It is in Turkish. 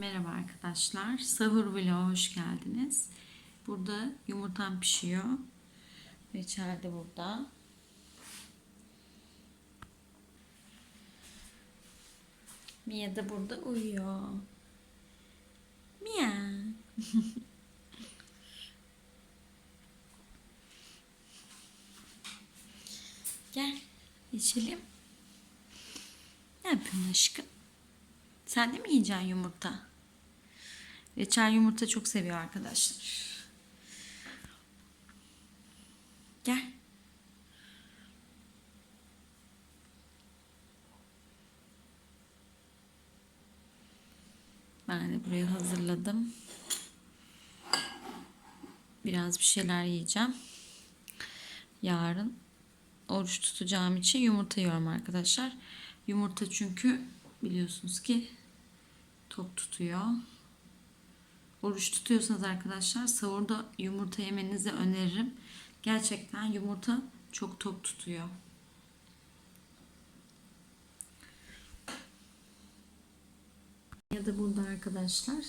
Merhaba arkadaşlar. Sahur vlog'a hoş geldiniz. Burada yumurtam pişiyor. Reçel de burada. Mia da burada uyuyor. Mia. Gel içelim. Ne yapıyorsun aşkım? Sen de mi yiyeceksin yumurta? Reçel yumurta çok seviyor arkadaşlar. Gel. Ben de buraya hazırladım. Biraz bir şeyler yiyeceğim. Yarın oruç tutacağım için yumurta yiyorum arkadaşlar. Yumurta çünkü biliyorsunuz ki tok tutuyor. Oruç tutuyorsanız arkadaşlar sahurda yumurta yemenizi öneririm. Gerçekten yumurta çok tok tutuyor. Ya da burada arkadaşlar